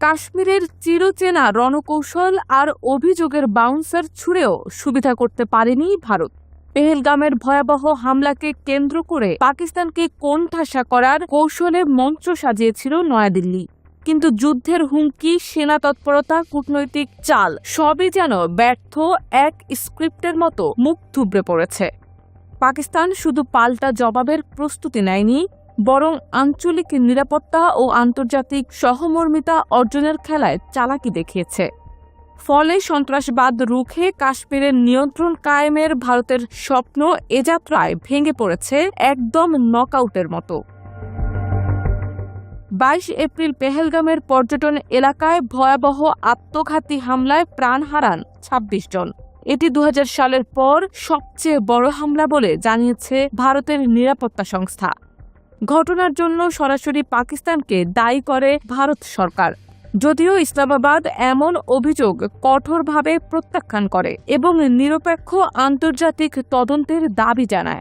কাশ্মীরের চিরচেনা রণকৌশল আর অভিযোগের বাউন্সার ছুড়েও সুবিধা করতে পারেনি ভারত। পেহেলগামের ভয়াবহ হামলাকে কেন্দ্র করে পাকিস্তানকে কোণঠাসা করার কৌশলে মঞ্চ সাজিয়েছিল নয়াদিল্লি। কিন্তু যুদ্ধের হুমকি, সেনা তৎপরতা, কূটনৈতিক চাল, সবই যেন ব্যর্থ এক স্ক্রিপ্টের মতো মুখ থুবড়ে পড়েছে। পাকিস্তান শুধু পাল্টা জবাবের প্রস্তুতি নেয়নি বরং আঞ্চলিক নিরাপত্তা ও আন্তর্জাতিক সহমর্মিতা অর্জনের খেলায় চালাকি দেখিয়েছে। ফলে সন্ত্রাসবাদ রুখে কাশ্মীরের নিয়ন্ত্রণ কায়েমের ভারতের স্বপ্ন এ যাত্রায় ভেঙে পড়েছে একদম নকআউটের মতো। বাইশ এপ্রিল পেহেলগামের পর্যটন এলাকায় ভয়াবহ আত্মঘাতী হামলায় প্রাণ হারান ২৬ জন। এটি দু হাজার সালের পর সবচেয়ে বড় হামলা বলে জানিয়েছে ভারতের নিরাপত্তা সংস্থা। ঘটনার জন্য সরাসরি পাকিস্তানকে দায়ী করে ভারত সরকার। যদিও ইসলামাবাদ এমন অভিযোগ কঠোরভাবে প্রত্যাখ্যান করে এবং নিরপেক্ষ আন্তর্জাতিক তদন্তের দাবি জানায়।